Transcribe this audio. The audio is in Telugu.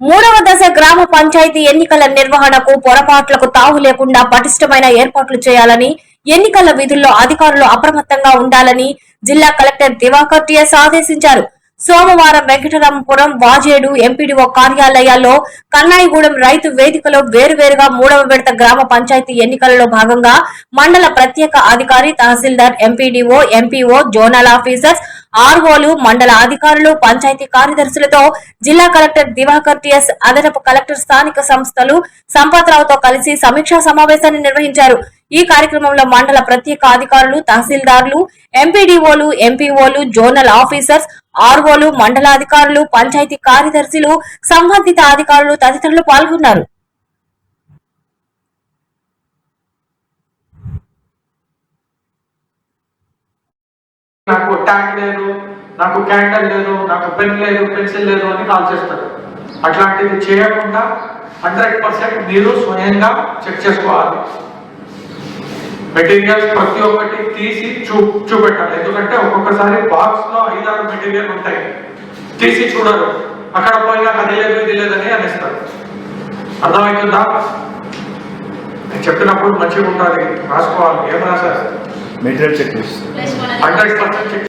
మూడవ దశ గ్రామ పంచాయతీ ఎన్నికల నిర్వహణకు పొరపాట్లకు తావు లేకుండా పటిష్టమైన ఏర్పాట్లు చేయాలని ఎన్నికల విధుల్లో అధికారులు అప్రమత్తంగా ఉండాలని జిల్లా కలెక్టర్ దివాకర్ టిఎస్ ఆదేశించారు. సోమవారం వెంకటరామపురం వాజేడు ఎంపీడీఓ కార్యాలయాల్లో కన్నాయిగూడెం రైతు వేదికలో వేరువేరుగా మూడవ విడత గ్రామ పంచాయతీ ఎన్నికలలో భాగంగా మండల ప్రత్యేక అధికారి tehsildar MPDO MPO zonal officers ఆర్ఓలు మండల అధికారులు పంచాయతీ కార్యదర్శులతో జిల్లా కలెక్టర్ దివాకర్ టిఎస్ అదనపు కలెక్టర్ స్థానిక సంస్థలు సంపత్రావుతో కలిసి సమీక్షా సమావేశాన్ని నిర్వహించారు. ఈ కార్యక్రమంలో మండల ప్రత్యేక అధికారులు తహసీల్దార్లు ఎంపీడీఓలు ఎంపీఓలు జోనల్ ఆఫీసర్స్ ఆర్ఓలు మండలాధికారులు పంచాయతీ కార్యదర్శులు సంబంధిత అధికారులు తదితరులు పాల్గొన్నారు. ట్యాగ్ లేదు నాకు క్యాండల్ లేదు నాకు పెన్ లేదు పెన్సిల్ లేదు అని కాల్ చేస్తారు అట్లాంటివి చేయకుండా హండ్రెడ్ పర్సెంట్ మీరు స్వయంగా చెక్ చేసుకోవాలి. మెటీరియల్స్ ప్రతి ఒక్కటి తీసి చూ చూపెట్టాలి. ఎందుకంటే ఒక్కొక్కసారి బాక్స్లో ఐదారు మెటీరియల్ ఉంటాయి. తీసి చూడరు. అక్కడ పోయినా అది లేదు ఇది లేదని అనేస్తారు. అర్థమవుతుందా నేను చెప్పినప్పుడు మంచిగా ఉండాలి. రాసుకోవాలి. ఏం రాశారు? Material check hundred percent check